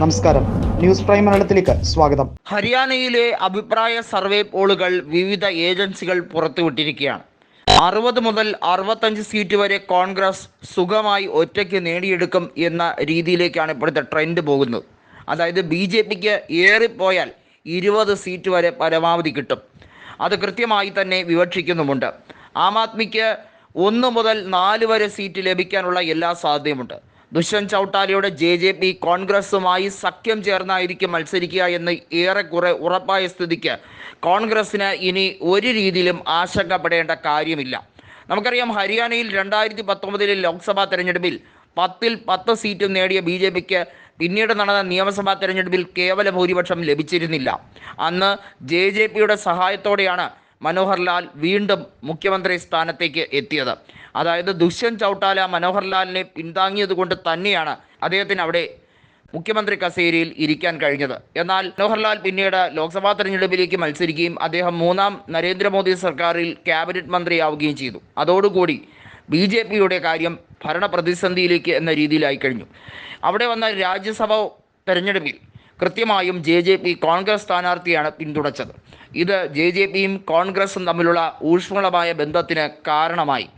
നമസ്കാരം. News prime മലയാളത്തിലേക്ക് സ്വാഗതം. ഹരിയാനയിലെ അഭിപ്രായ സർവേ പോളുകൾ വിവിധ ഏജൻസികൾ പുറത്തുവിട്ടിരിക്കുകയാണ്. അറുപത് മുതൽ അറുപത്തഞ്ച് സീറ്റ് വരെ കോൺഗ്രസ് സുഖമായി ഒറ്റയ്ക്ക് നേടിയെടുക്കും എന്ന രീതിയിലേക്കാണ് ഇപ്പോഴത്തെ ട്രെൻഡ് പോകുന്നത്. അതായത് ബി ജെ പിക്ക് ഏറിപ്പോയാൽ ഇരുപത് സീറ്റ് വരെ പരമാവധി കിട്ടും. അത് കൃത്യമായി തന്നെ വിവക്ഷിക്കുന്നുമുണ്ട്. ആം ആദ്മിക്ക് ഒന്ന് മുതൽ നാല് വരെ സീറ്റ് ലഭിക്കാനുള്ള എല്ലാ സാധ്യതയുമുണ്ട്. ദുഷ്യന്ത് ചൗട്ടാലയുടെ ജെ ജെ പി കോൺഗ്രസുമായി സഖ്യം ചേർന്നായിരിക്കും മത്സരിക്കുക എന്ന് ഏറെക്കുറെ ഉറപ്പായ സ്ഥിതിക്ക് കോൺഗ്രസിന് ഇനി ഒരു രീതിയിലും ആശങ്കപ്പെടേണ്ട കാര്യമില്ല. നമുക്കറിയാം ഹരിയാനയിൽ രണ്ടായിരത്തി പത്തൊമ്പതിലെ ലോക്സഭാ തെരഞ്ഞെടുപ്പിൽ പത്തിൽ പത്ത് സീറ്റും നേടിയ ബി ജെ പിക്ക് പിന്നീട് നടന്ന നിയമസഭാ തെരഞ്ഞെടുപ്പിൽ കേവല ഭൂരിപക്ഷം ലഭിച്ചിരുന്നില്ല. അന്ന് ജെ ജെ പിയുടെ സഹായത്തോടെയാണ് മനോഹർ ലാൽ വീണ്ടും മുഖ്യമന്ത്രി സ്ഥാനത്തേക്ക് എത്തിയത്. അതായത് ദുഷ്യന്ത് ചൗട്ടാല മനോഹർലാലിനെ പിന്താങ്ങിയത് കൊണ്ട് തന്നെയാണ് അദ്ദേഹത്തിന് അവിടെ മുഖ്യമന്ത്രി കസേരയിൽ ഇരിക്കാൻ കഴിഞ്ഞത്. എന്നാൽ മനോഹർലാൽ പിന്നീട് ലോക്സഭാ തെരഞ്ഞെടുപ്പിലേക്ക് മത്സരിക്കുകയും അദ്ദേഹം മൂന്നാം നരേന്ദ്രമോദി സർക്കാരിൽ ക്യാബിനറ്റ് മന്ത്രിയാവുകയും ചെയ്തു. അതോടുകൂടി ബി ജെ പിയുടെ കാര്യം ഭരണ പ്രതിസന്ധിയിലേക്ക് എന്ന രീതിയിലായി കഴിഞ്ഞു. അവിടെ വന്ന രാജ്യസഭ തെരഞ്ഞെടുപ്പിൽ കൃത്യമായും ജെ ജെ പി കോൺഗ്രസ് സ്ഥാനാർത്ഥിയാണ് പിന്തുണച്ചത്. ഇത് ജെ ജെ പിയും കോൺഗ്രസും തമ്മിലുള്ള ഊഷ്മളമായ ബന്ധത്തിന് കാരണമായി.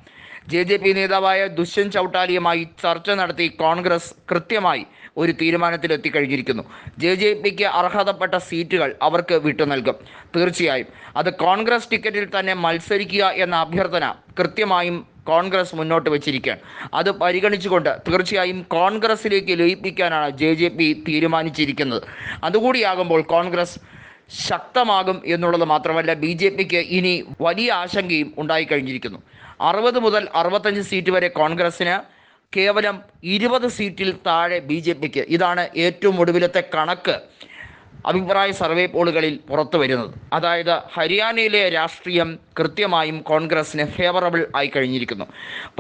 ജെ ജെ പി നേതാവായ ദുഷ്യന്ത് ചൗട്ടാലിയുമായി ചർച്ച നടത്തി കോൺഗ്രസ് കൃത്യമായി ഒരു തീരുമാനത്തിലെത്തിക്കഴിഞ്ഞിരിക്കുന്നു. ജെ ജെ പിക്ക് അർഹതപ്പെട്ട സീറ്റുകൾ അവർക്ക് വിട്ടു നൽകും. തീർച്ചയായും അത് കോൺഗ്രസ് ടിക്കറ്റിൽ തന്നെ മത്സരിക്കുക എന്ന അഭ്യർത്ഥന കൃത്യമായും കോൺഗ്രസ് മുന്നോട്ട് വെച്ചിരിക്കുകയാണ്. അത് പരിഗണിച്ചുകൊണ്ട് തീർച്ചയായും കോൺഗ്രസിലേക്ക് ലയിപ്പിക്കാനാണ് ജെ ജെ പി തീരുമാനിച്ചിരിക്കുന്നത്. അതുകൂടിയാകുമ്പോൾ കോൺഗ്രസ് ശക്തമാകും എന്നുള്ളത് മാത്രമല്ല ബി ജെ പിക്ക് ഇനി വലിയ ആശങ്കയും ഉണ്ടായിക്കഴിഞ്ഞിരിക്കുന്നു. അറുപത് മുതൽ അറുപത്തഞ്ച് സീറ്റ് വരെ കോൺഗ്രസ്സിന് കേവലം ഇരുപത് സീറ്റിൽ താഴെ ബി ജെ പിക്ക്. ഇതാണ് ഏറ്റവും ഒടുവിലത്തെ കണക്ക്. അഭിപ്രായ സർവേ പോളുകളിൽ പുറത്തു വരുന്നത്. അതായത് ഹരിയാനയിലെ രാഷ്ട്രീയം കൃത്യമായും കോൺഗ്രസിന് ഫേവറബിൾ ആയി കഴിഞ്ഞിരിക്കുന്നു.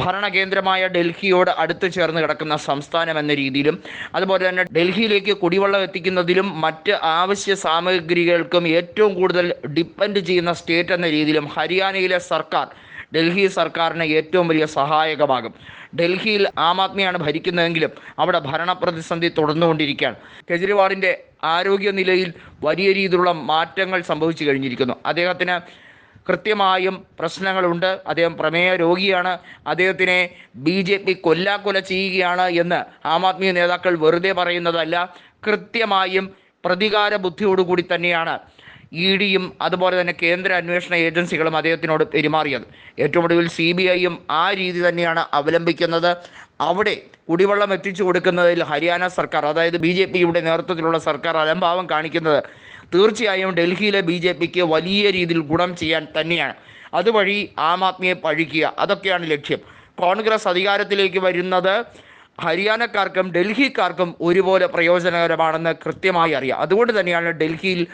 ഭരണകേന്ദ്രമായ ഡൽഹിയോട് അടുത്ത് ചേർന്ന് കിടക്കുന്ന സംസ്ഥാനം എന്ന രീതിയിലും അതുപോലെ തന്നെ ഡൽഹിയിലേക്ക് കുടിവെള്ളം എത്തിക്കുന്നതിലും മറ്റ് ആവശ്യ സാമഗ്രികൾക്കും ഏറ്റവും കൂടുതൽ ഡിപ്പെൻഡ് ചെയ്യുന്ന സ്റ്റേറ്റ് എന്ന രീതിയിലും ഹരിയാനയിലെ സർക്കാർ ഡൽഹി സർക്കാരിന് ഏറ്റവും വലിയ സഹായകമാകും. ഡൽഹിയിൽ ആം ആദ്മിയാണ് ഭരിക്കുന്നതെങ്കിലും അവിടെ ഭരണ പ്രതിസന്ധി തുടർന്നുകൊണ്ടിരിക്കുകയാണ്. കെജ്രിവാളിന്റെ ആരോഗ്യനിലയിൽ വലിയ രീതിയിലുള്ള മാറ്റങ്ങൾ സംഭവിച്ചു കഴിഞ്ഞിരിക്കുന്നു. അദ്ദേഹത്തിന് കൃത്യമായും പ്രശ്നങ്ങളുണ്ട്. അദ്ദേഹം പ്രമേയ രോഗിയാണ്. അദ്ദേഹത്തിനെ ബി ജെ പി കൊല്ലാക്കൊല ചെയ്യുകയാണ് എന്ന് ആം ആദ്മി നേതാക്കൾ വെറുതെ പറയുന്നതല്ല കൃത്യമായും പ്രതികാര ബുദ്ധിയോടുകൂടി തന്നെയാണ് ഇ ഡിയും അതുപോലെ തന്നെ കേന്ദ്ര അന്വേഷണ ഏജൻസികളും അദ്ദേഹത്തിനോട് പെരുമാറിയത്. ഏറ്റവും ഒടുവിൽ സി ബി ഐയും ആ രീതി തന്നെയാണ് അവലംബിക്കുന്നത്. അവിടെ കുടിവെള്ളം എത്തിച്ചു കൊടുക്കുന്നതിൽ ഹരിയാന സർക്കാർ അതായത് ബി ജെ പിയുടെ നേതൃത്വത്തിലുള്ള സർക്കാർ അലംഭാവം കാണിക്കുന്നത് തീർച്ചയായും ഡൽഹിയിലെ ബി ജെ പിക്ക് വലിയ രീതിയിൽ ഗുണം ചെയ്യാൻ തന്നെയാണ്. അതുവഴി ആം ആദ്മിയെ പഴിക്കുക അതൊക്കെയാണ് ലക്ഷ്യം. കോൺഗ്രസ് അധികാരത്തിലേക്ക് വരുന്നത് ഹരിയാനക്കാർക്കും ഡൽഹിക്കാർക്കും ഒരുപോലെ പ്രയോജനകരമാണെന്ന് കൃത്യമായി അറിയാം. അതുകൊണ്ട് തന്നെയാണ് ഡൽഹിയിൽ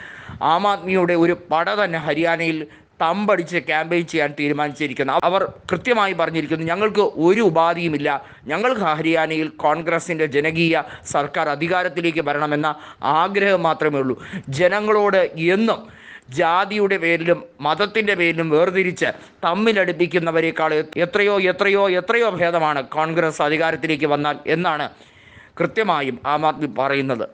ആം ആദ്മിയുടെ ഒരു പട തന്നെ ഹരിയാനയിൽ തമ്പടിച്ച് ക്യാമ്പയിൻ ചെയ്യാൻ തീരുമാനിച്ചിരിക്കുന്നത്. അവർ കൃത്യമായി പറഞ്ഞിരിക്കുന്നു ഞങ്ങൾക്ക് ഒരു ഉപാധിയുമില്ല. ഞങ്ങൾക്ക് ഹരിയാനയിൽ കോൺഗ്രസിന്റെ ജനകീയ സർക്കാർ അധികാരത്തിലേക്ക് വരണമെന്ന ആഗ്രഹം മാത്രമേ ഉള്ളൂ. ജനങ്ങളോട് എന്നും ജാതിയുടെ പേരിലും മതത്തിന്റെ പേരിലും വേർതിരിച്ച് തമ്മിലടുപ്പിക്കുന്നവരെക്കാൾ എത്രയോ എത്രയോ എത്രയോ ഭേദമാണ് കോൺഗ്രസ് അധികാരത്തിലേക്ക് വന്നാൽ എന്നാണ് കൃത്യമായും ആം ആദ്മി പറയുന്നത്.